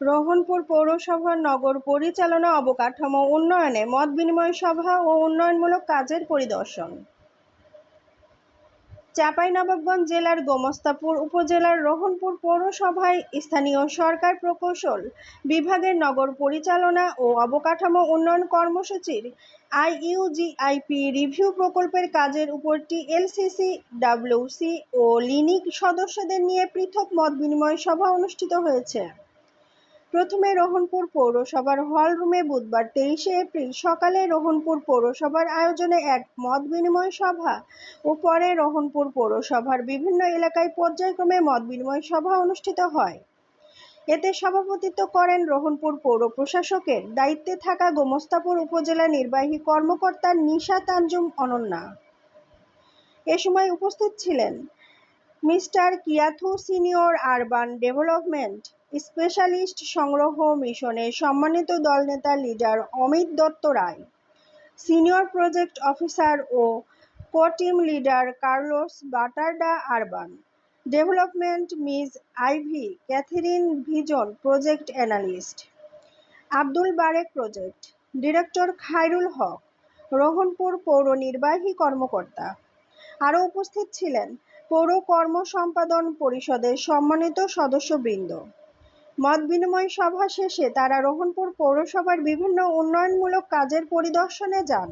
রোহনপুর পৌরসভার নগর পরিচালনা অবকাঠামো উন্নয়নে মত বিনিময় সভা ও উন্নয়নমূলক কাজের পরিদর্শন। চাঁপাইনবাবগঞ্জ জেলার গোমস্তাপুর উপজেলার রোহনপুর পৌরসভায় স্থানীয় সরকার প্রকৌশল বিভাগের নগর পরিচালনা ও অবকাঠামো উন্নয়ন কর্মসূচির আইইউজিআইপি রিভিউ প্রকল্পের কাজের উপর টিএলসিসি, ডাব্লিউসি ও লিনিক সদস্যদের নিয়ে পৃথক মত বিনিময় সভা অনুষ্ঠিত হয়েছে। প্রথমে রোহনপুর পৌরসভার হল রুমে বুধবার তেইশে এপ্রিল সকালে রোহনপুর পৌরসভার আয়োজনে এক মত বিনিময় সভা ও পরে রোহনপুর পৌরসভার বিভিন্ন এলাকায় পর্যায়ক্রমে মত বিনিময় সভা অনুষ্ঠিত হয়। এতে সভাপতিত্ব করেন রোহনপুর পৌর প্রশাসকের দায়িত্বে থাকা গোমস্তাপুর উপজেলা নির্বাহী কর্মকর্তা নিশা তানজুম অনন্যা। এ সময় উপস্থিত ছিলেন mister কিয়াথু senior urban development specialist সংগ্রহ মিশনের সম্মানিত দলনেতা leader Amit Dutta Roy, senior project officer ও co team leader Carlos বাটারডা urban, development miss Ivy Catherine vision project analyst, Abdul Barek project, director Khairul Haque, Rohanpur পৌর নির্বাহী কর্মকর্তা। আরও উপস্থিত ছিলেন পৌর কর্ম সম্পাদন পরিষদের সম্মানিত সদস্যবৃন্দ। মত বিনিময় সভা শেষে তারা রোহনপুর পৌরসভার বিভিন্ন উন্নয়নমূলক কাজের পরিদর্শনে যান।